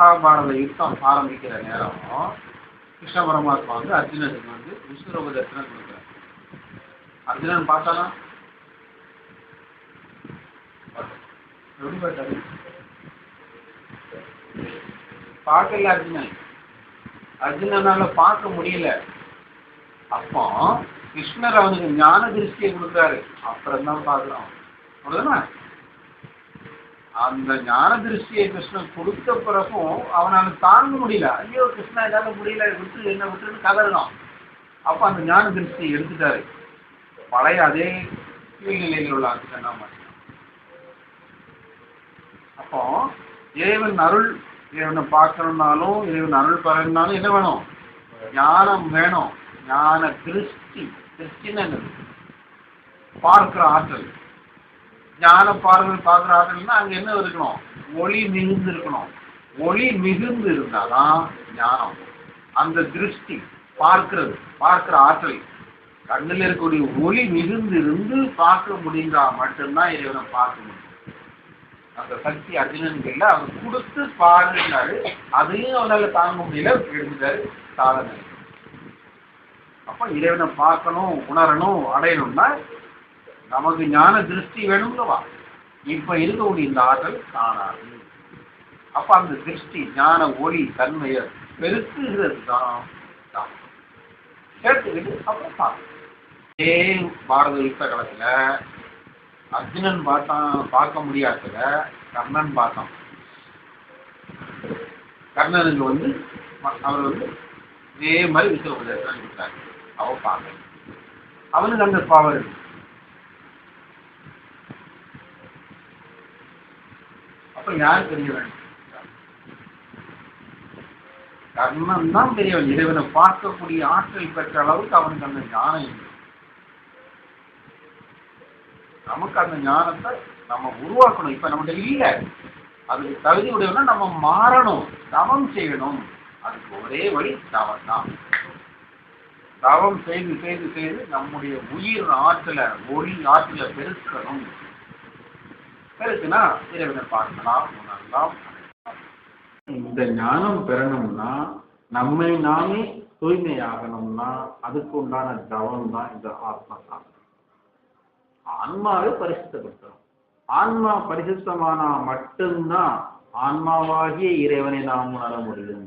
மகாபாரத யுத்தம் ஆரம்பிக்கிற நேரம் கிருஷ்ண பரமாத்மா வந்து அர்ஜுனனுக்கு வந்து விஸ்வரூப தரிசனம் கொடுக்குறார். அர்ஜுனன் பார்த்தானா? எப்படி பார்த்தாரு பார்க்கல அர்ஜுனன். அர்ஜுனனால பார்க்க முடியல. அப்போ கிருஷ்ணர் அவனுக்கு ஞான திருஷ்டியை கொடுக்குறாரு. அப்புறம் தான் பார்க்கலாம். அவ்வளோதானே அந்த ஞான திருஷ்டியை கிருஷ்ணன் கொடுத்த பிறகும் அவனால தாங்க முடியல. ஐயோ கிருஷ்ணா என்னால முடியல விட்டு என்ன விட்டுன்னு கதறணும். அப்போ அந்த ஞான திருஷ்டியை எடுத்துட்டாரு. பழைய அதே கீழ்நிலையில் உள்ள அந்த மாட்டான் அப்போ இறைவன் அருள் இறைவனை பார்க்கணும்னாலும் இறைவன் அருள் பெறணும்னாலும் என்ன வேணும்? ஞானம் வேணும். ஞான திருஷ்டி திருஷ்டின்னு என்னது? பார்க்கிற ஆற்றல். ஞான பார்வை பார்க்குற ஆற்றல்னா அங்க என்ன இருக்கணும்? ஒளி மிகுந்து இருக்கணும் ஒளி மிகுந்து இருந்தாதான் ஞானம். அந்த திருஷ்டி பார்க்கிறது பார்க்கிற ஆற்றல் கண்ணில் இருக்கக்கூடிய ஒளி மிகுந்து இருந்து பார்க்க முடிந்தா மட்டும்தான் இறைவனை பார்க்க முடியும். அந்த சக்தி அர்ஜுனன்கள் அவர் கொடுத்து பாருன்னாரு அதையும் அவனால தாங்க முடியல. எடுத்துட்டாரு சாதனை. அப்ப இறைவனை பார்க்கணும் உணரணும் அடையணும்னா நமக்கு ஞான திருஷ்டி வேணும்லவா? இப்ப இருக்கக்கூடிய இந்த ஆற்றல் காணாது அப்ப அந்த திருஷ்டி ஞான ஒளி தன்மையை பெருக்குகிறது தான். கேட்டுக்கிட்டு அப்புறம் பார்க்கணும் இதே பாரத யுத்த காலத்துல அர்ஜுனன் பார்த்தான் பார்க்க முடியாதத கர்ணன் பார்த்தான். கர்ணனுக்கு வந்து அவர் வந்து இதே மாதிரி விஸ்வபதேசம் கொடுத்தாரு அவன் பார்க்கல. அவனுக்கு அந்த பவர் இருக்கு அப்ப யார் பெரியவன்? கர்ணன் தான் பெரியவன். இறைவனை பார்க்கக்கூடிய ஆற்றல் பெற்ற அளவுக்கு அவனுக்கு அந்த ஞானம் இல்லை. நமக்கு அந்த ஞானத்தை நம்ம உருவாக்கணும். இப்ப நம்மகிட்ட இல்லை அதுக்கு தகுதி உடையவனா நம்ம மாறணும். தவம் செய்யணும். அதுக்கு ஒரே வழி தவம் தான். தவம் செய்து செய்து செய்து நம்முடைய உயிர் ஆற்றலை ஒளி ஆற்றலை பெருக்கணும். பெருக்குனா இறைவனை பார்க்கலாம் உணரலாம். இந்த ஞானம் பெறணும்னா நம்மை நாமே தூய்மையாகணும்னா அதுக்கு உண்டான தவம் தான் இந்த ஆத்ம ஆன்மாவே ஆன்மாவை பரிசுத்தப்படுத்தணும். ஆன்மா பரிசுத்தமானா மட்டும்தான் ஆன்மாவாகிய இறைவனை நாம் உணர முடியும்.